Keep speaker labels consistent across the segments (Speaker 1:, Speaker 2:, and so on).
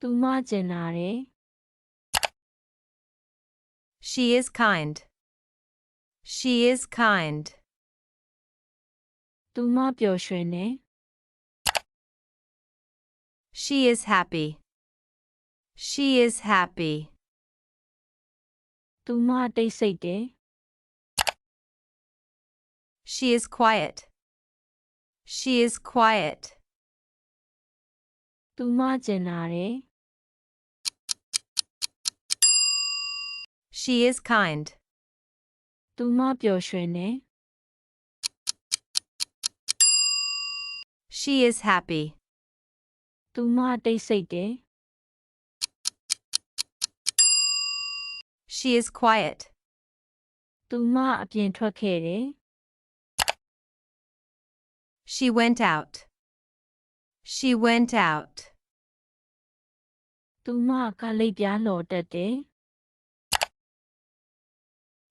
Speaker 1: သူမကျင်နာတယ်
Speaker 2: She is kind. She is kind.
Speaker 1: သူမပျော်ရွှင်တယ်
Speaker 2: She is happy. She is happy.
Speaker 1: သူမတိတ်ဆိတ်တယ်
Speaker 2: She is quiet. She is quiet.
Speaker 1: သူမကျင်နာတယ်
Speaker 2: She is kind.
Speaker 1: သူမပျော်ရွှင်တယ်
Speaker 2: She is happy.
Speaker 1: သူမတိတ်ဆိတ်တယ်
Speaker 2: She is quiet.
Speaker 1: သူမအပြင်ထွက်ခဲ့တယ်
Speaker 2: She went out. She went out.
Speaker 1: သူမကလိပ်ပြားလော်တက်တယ်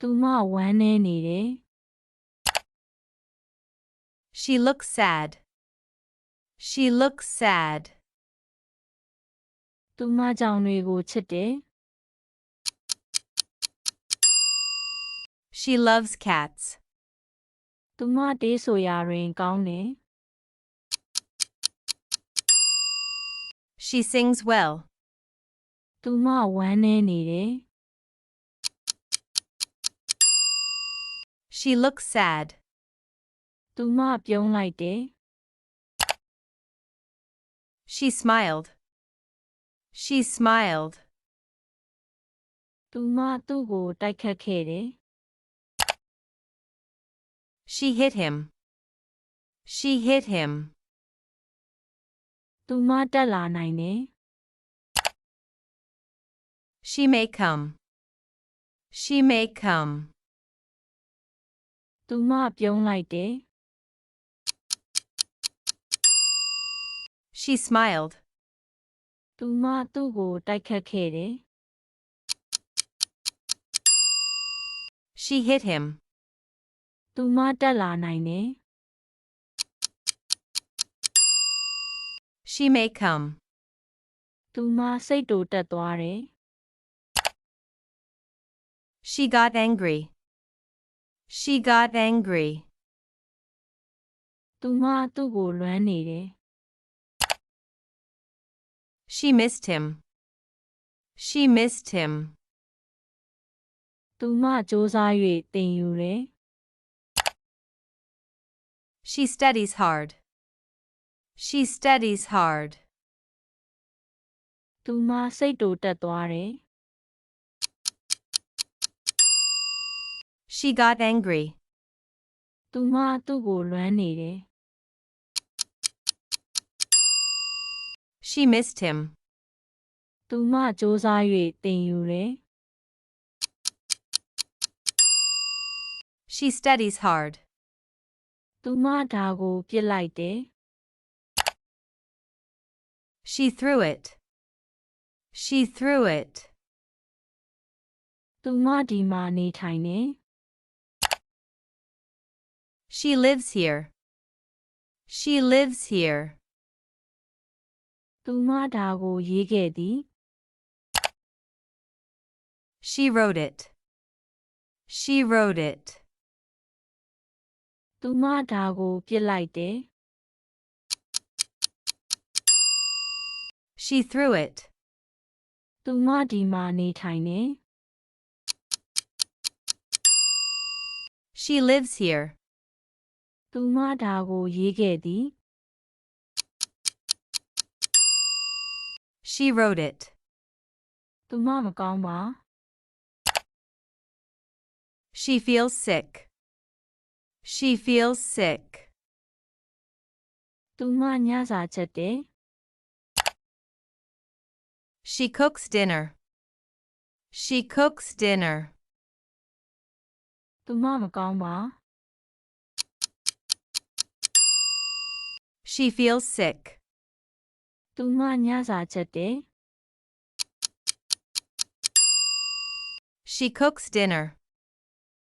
Speaker 1: သူမဝမ်းနည်းနေတယ်
Speaker 2: She looks sad. She looks sad.
Speaker 1: သူမကြောင့်တွေကိုချစ်တယ်
Speaker 2: She loves cats.
Speaker 1: သူမတေးဆိုရာတွင်ကောင်းတယ်
Speaker 2: She sings well.
Speaker 1: သူမဝမ်းနည်းနေတယ်
Speaker 2: She looks sad.
Speaker 1: သူမပြုံးလိုက်တယ်
Speaker 2: She smiled. She smiled.
Speaker 1: သူမသူ့ကိုတိုက်ခတ်ခဲ့တယ်
Speaker 2: She hit him. She hit him.
Speaker 1: သူမတက်လာနိုင်တယ်
Speaker 2: She may come. She may come.
Speaker 1: သူမပြုံးလိုက်တယ်
Speaker 2: She smiled.
Speaker 1: သူမသူ့ကိုတိုက်ခတ်ခဲ့တယ်
Speaker 2: She hit him.
Speaker 1: သူမတက်လာနိုင်တယ်
Speaker 2: She may come.
Speaker 1: သူမစိတ်တူတက်သွားတယ်
Speaker 2: She got angry. She got angry.
Speaker 1: သူမသူ့ကိုလွမ်းနေတယ်
Speaker 2: She missed him. She missed him.
Speaker 1: သူမစူးစမ်း၍တင်ယူတယ်
Speaker 2: She studies hard. She studies hard.
Speaker 1: သူမစိတ်တူတက်သွားတယ်
Speaker 2: She got angry.
Speaker 1: သူမသူ့ကိုလွမ်းနေတယ်
Speaker 2: She missed him.
Speaker 1: သူမစူးစမ်း၍တင်ယူတယ်
Speaker 2: She studies hard.
Speaker 1: သူမဒါကိုပြစ်လိုက်တယ်
Speaker 2: She threw it. She threw it.
Speaker 1: သူမဒီမှာနေထိုင်နေ
Speaker 2: She lives here. She lives here.
Speaker 1: သူမဒါကိုရေးခဲ့သည်
Speaker 2: She wrote it. She wrote it.
Speaker 1: သူမဒါကိုပြစ်လိုက်တယ်
Speaker 2: She threw it.
Speaker 1: သူမဒီမှာနေထိုင်နေ
Speaker 2: She lives here.
Speaker 1: သူမဒါကိုရေးခဲ့သည်
Speaker 2: She wrote it.
Speaker 1: သူမမကောင်းပါ
Speaker 2: She feels sick. She feels sick.
Speaker 1: သူမညစာချက်တယ်
Speaker 2: She cooks dinner. She cooks dinner.
Speaker 1: သူမမကောင်းပါ
Speaker 2: She feels sick. She cooks dinner.